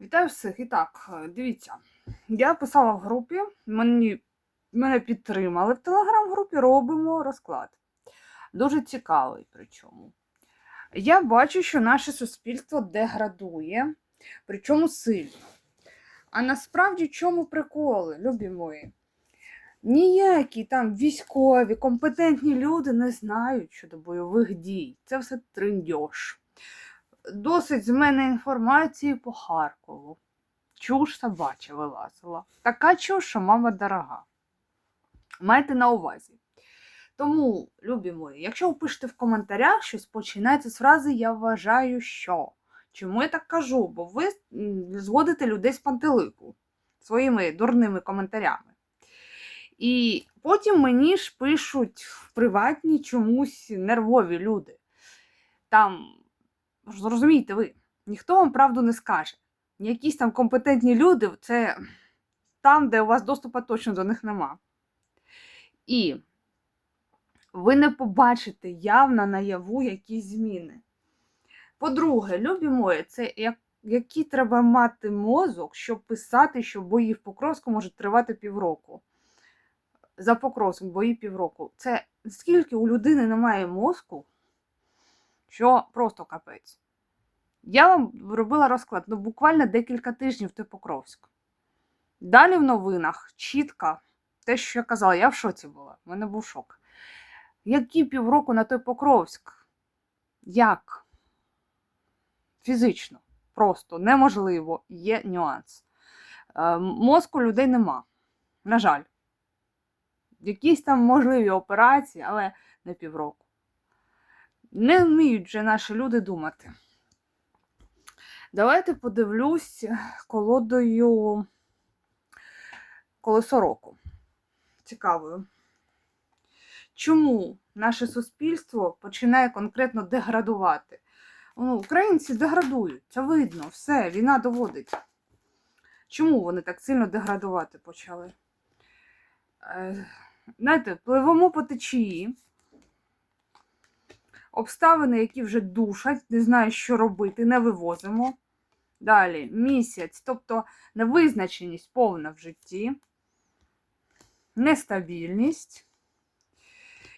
Вітаю всіх. І так, е, дивіться, я писала в групі, мені, мене підтримали в телеграм-групі, робимо розклад. Дуже цікавий причому. Я бачу, що наше суспільство деградує, причому сильно. А насправді чому приколи, любі мої? Ніякі там військові, компетентні люди не знають щодо бойових дій. Це все триндьош. Досить з мене інформації по Харкову. Чуш собача вилазила. Така чуш, що мама дорога. Майте на увазі. Тому, любі мої, якщо ви пишете в коментарях щось, починається з фрази Я вважаю, що. Чому я так кажу? Бо ви зводите людей з пантелику своїми дурними коментарями. І потім мені ж пишуть в приватні чомусь нервові люди. Там зрозумійте ви, ніхто вам правду не скаже. Якісь там компетентні люди це там, де у вас доступу точно до них нема. І ви не побачите явно наяву якісь зміни. По-друге, любі мої, це як, який треба мати мозок, щоб писати, що бої в Покровську можуть тривати півроку. За Покровськом бої півроку. Це скільки у людини немає мозку, що просто капець. Я вам робила розклад ну, буквально декілька тижнів ти Покровськ. Далі в новинах чітко те, що я казала, я в шоці була. У мене був шок. Які півроку на той Покровськ? Як? Фізично. Просто неможливо, є нюанс. Е, мозку людей нема. На жаль. Якісь там можливі операції, але не півроку. Не вміють вже наші люди думати. Давайте подивлюсь колодою колесо року. Цікавою. Чому наше суспільство починає конкретно деградувати? Ну, Українці деградують, це видно, все, війна доводить. Чому вони так сильно деградувати почали? Е, знаєте, пливемо по течії, обставини, які вже душать, не знаю, що робити, не вивозимо. Далі місяць, тобто невизначеність повна в житті, нестабільність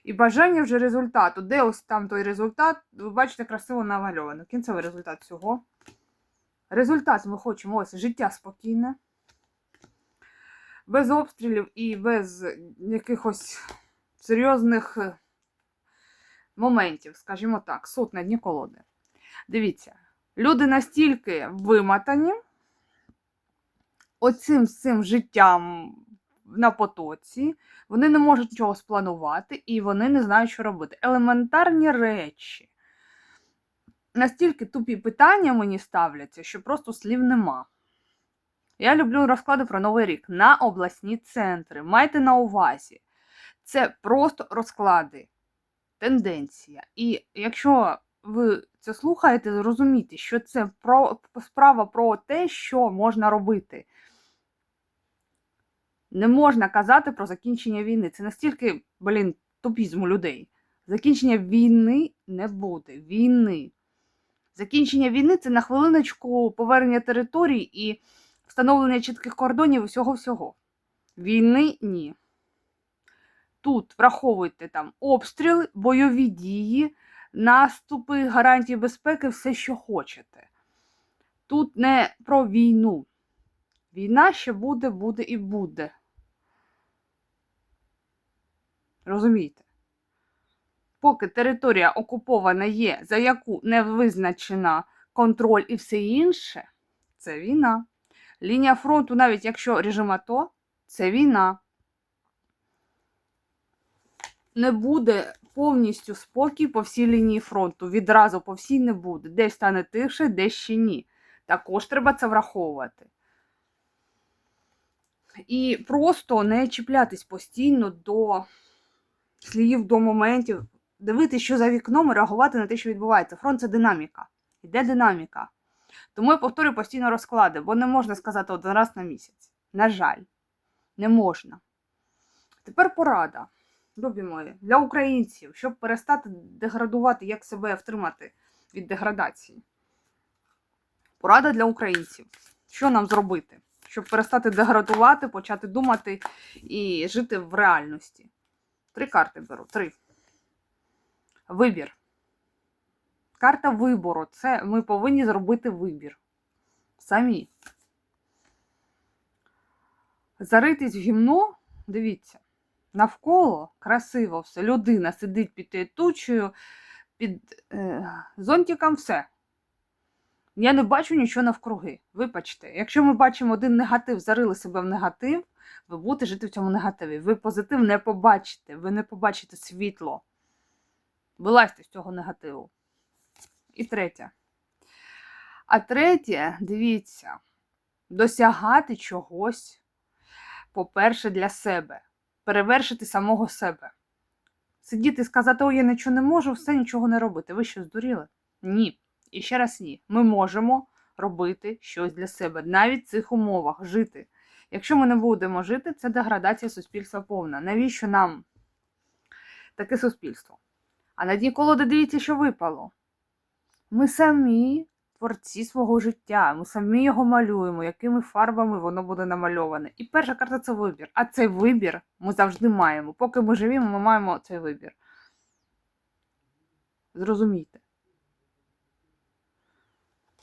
і бажання вже результату. Де ось там той результат, ви бачите, красиво навальовано. Кінцевий результат цього. Результат ми хочемо ось життя спокійне, без обстрілів і без якихось серйозних моментів, скажімо так, суд на дні колоди. Дивіться. Люди настільки вимотані оцим цим життям на потоці, вони не можуть нічого спланувати і вони не знають, що робити. Елементарні речі. Настільки тупі питання мені ставляться, що просто слів нема. Я люблю розклади про Новий рік на обласні центри. Майте на увазі. Це просто розклади, тенденція. І якщо ви це слухаєте, зрозумійте, що це про, справа про те, що можна робити. Не можна казати про закінчення війни. Це настільки, блін, тупізм у людей. Закінчення війни не буде. Війни. Закінчення війни це на хвилиночку повернення територій і встановлення чітких кордонів всього-всього. Війни ні. Тут враховуйте там обстріли, бойові дії наступи, гарантії безпеки, все, що хочете. Тут не про війну. Війна ще буде, буде і буде. Розумієте? Поки територія окупована є, за яку не визначена контроль і все інше, це війна. Лінія фронту, навіть якщо режим АТО, це війна. Не буде повністю спокій по всій лінії фронту. Відразу по всій не буде. Десь стане тихше, десь ще ні. Також треба це враховувати. І просто не чіплятись постійно до слів, до моментів, дивитися, що за вікном і реагувати на те, що відбувається. Фронт це динаміка. Іде динаміка. Тому я повторюю постійно розклади, бо не можна сказати один раз на місяць. На жаль, не можна. Тепер порада любі мої, для українців, щоб перестати деградувати, як себе втримати від деградації. Порада для українців. Що нам зробити? Щоб перестати деградувати, почати думати і жити в реальності. Три карти беру. Три. Вибір. Карта вибору. Це ми повинні зробити вибір. Самі. Заритись в гімно, дивіться, навколо красиво все. Людина сидить під тучею, під е, зонтиком все. Я не бачу нічого навкруги. Вибачте, якщо ми бачимо один негатив, зарили себе в негатив, ви будете жити в цьому негативі. Ви позитив не побачите, ви не побачите світло. Вилазьте з цього негативу. І третє. А третє, дивіться, досягати чогось, по-перше, для себе, перевершити самого себе. Сидіти і сказати, ой, я нічого не можу, все нічого не робити. Ви що, здуріли? Ні. І ще раз ні. Ми можемо робити щось для себе, навіть в цих умовах жити. Якщо ми не будемо жити, це деградація суспільства повна. Навіщо нам таке суспільство? А на дні колоди дивіться, що випало. Ми самі творці свого життя, ми самі його малюємо, якими фарбами воно буде намальоване. І перша карта це вибір. А цей вибір ми завжди маємо. Поки ми живі, ми маємо цей вибір. Зрозумійте.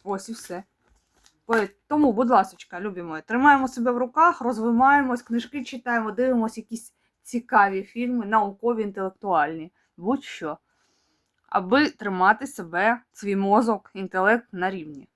Ось і все. Тому, будь ласка, любі мої, тримаємо себе в руках, розвиваємось, книжки читаємо, дивимося якісь цікаві фільми, наукові, інтелектуальні, будь-що, аби тримати себе, свій мозок, інтелект на рівні.